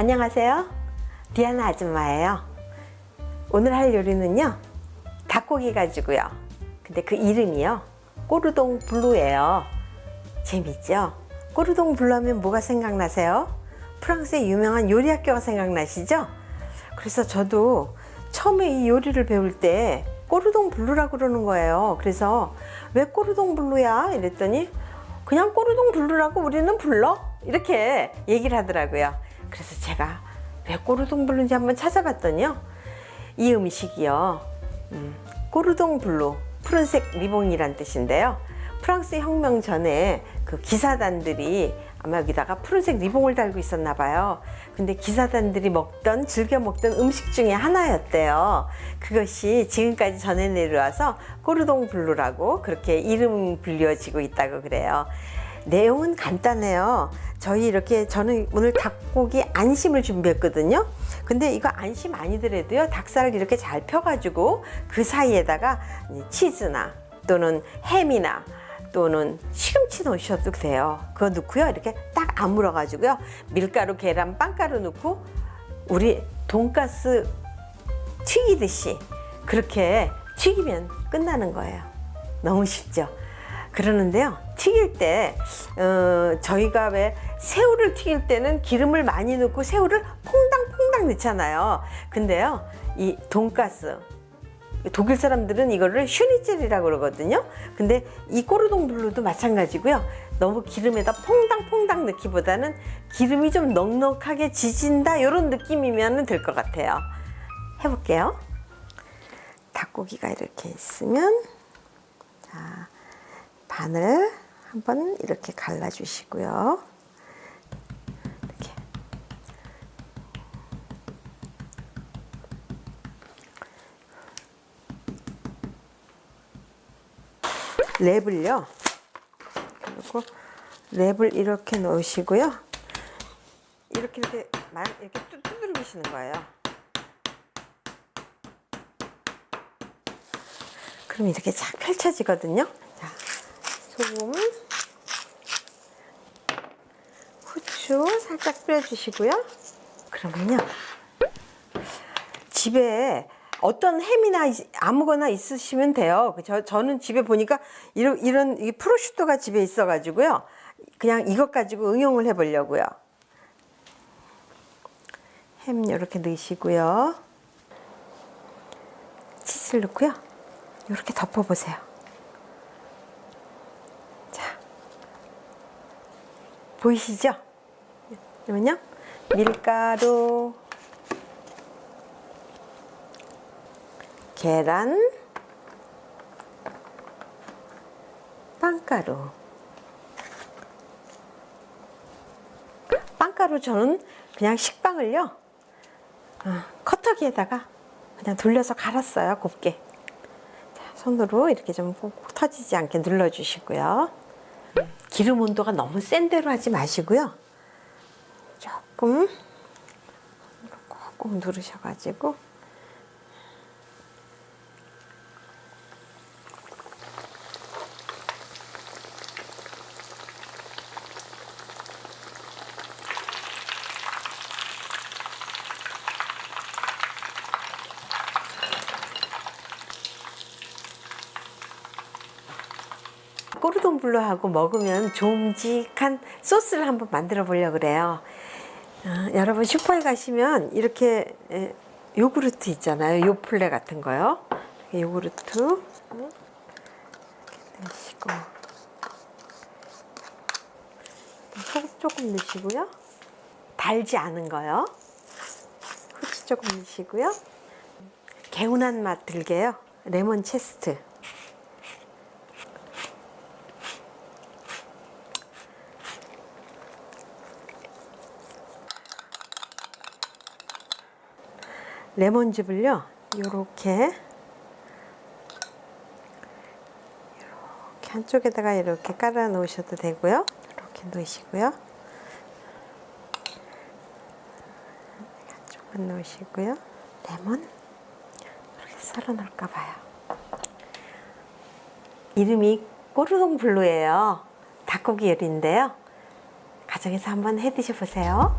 안녕하세요. 디아나 아줌마예요. 오늘 할 요리는요. 닭고기 가지고요. 근데 그 이름이요. 꼬르동 블루예요. 재밌죠? 꼬르동 블루 하면 뭐가 생각나세요? 프랑스의 유명한 요리 학교가 생각나시죠? 그래서 저도 처음에 이 요리를 배울 때 꼬르동 블루라고 그러는 거예요. 그래서 왜 꼬르동 블루야? 이랬더니 그냥 꼬르동 블루라고 우리는 불러? 이렇게 얘기를 하더라고요. 그래서 제가 왜 꼬르동 블루인지 한번 찾아봤더니요. 이 음식이요. 음, 꼬르동 블루, 푸른색 리봉이란 뜻인데요. 프랑스 혁명 전에 그 기사단들이 아마 여기다가 푸른색 리봉을 달고 있었나 봐요. 근데 기사단들이 먹던 즐겨 먹던 음식 중에 하나였대요. 그것이 지금까지 전해 내려와서 꼬르동 블루라고 그렇게 이름 불려지고 있다고 그래요. 내용은 간단해요. 저희 이렇게 저는 오늘 닭고기 안심을 준비했거든요. 근데 이거 안심 아니더라도요. 닭살을 이렇게 잘 펴가지고 그 사이에다가 치즈나 또는 햄이나 또는 시금치 넣으셔도 돼요. 그거 넣고요. 이렇게 딱 아물어 가지고요. 밀가루, 계란, 빵가루 넣고 우리 돈가스 튀기듯이 그렇게 튀기면 끝나는 거예요. 너무 쉽죠. 그러는데요. 튀길 때 어, 저희가 왜 새우를 튀길 때는 기름을 많이 넣고 새우를 퐁당퐁당 넣잖아요. 근데요. 이 돈가스 독일 사람들은 이거를 슈니첼이라고 그러거든요. 근데 이 꼬르동 블루도 마찬가지고요. 너무 기름에다 퐁당퐁당 넣기보다는 기름이 좀 넉넉하게 지진다 이런 느낌이면 될 것 같아요. 해볼게요. 닭고기가 이렇게 있으면 자 반을 한번 이렇게 갈라주시고요. 이렇게 랩을요. 그리고 랩을 이렇게 넣으시고요. 이렇게 이렇게 만 이렇게 뚜- 두드리시는 거예요. 그럼 이렇게 쫙 펼쳐지거든요. 자, 소금, 후추 살짝 뿌려주시고요. 그러면요. 집에 어떤 햄이나 있- 아무거나 있으시면 돼요. 그 저, 저는 집에 보니까 이런, 이런 이 프로슈토가 집에 있어가지고요. 그냥 이것 가지고 응용을 해보려고요. 햄 이렇게 넣으시고요. 치즈를 넣고요. 이렇게 덮어보세요. 자, 보이시죠? 그러면요. 밀가루, 계란, 빵가루. 빵가루 저는 그냥 식빵을요, 어, 커터기에다가 그냥 돌려서 갈았어요, 곱게. 자, 손으로 이렇게 좀 꼭 터지지 않게 눌러주시고요. 기름 온도가 너무 센 대로 하지 마시고요. 조금 꾹꾹 누르셔가지고 꼬르동 블루하고 먹으면 좀직한 소스를 한번 만들어 보려고 그래요. 어, 여러분 슈퍼에 가시면 이렇게 에, 요구르트 있잖아요. 요플레 같은 거요. 요구르트 어, 이렇게 넣으시고 소금 조금 넣으시고요. 달지 않은 거요. 후추 조금 넣으시고요. 개운한 맛 들게요. 레몬 체스트. 레몬즙을요, 요렇게, 이렇게 한쪽에다가 이렇게 깔아 놓으셔도 되고요. 이렇게 놓으시고요. 한쪽만 놓으시고요. 레몬, 이렇게 썰어 놓을까 봐요. 이름이 꼬르동 블루예요. 닭고기 요리인데요. 가정에서 한번 해 드셔 보세요.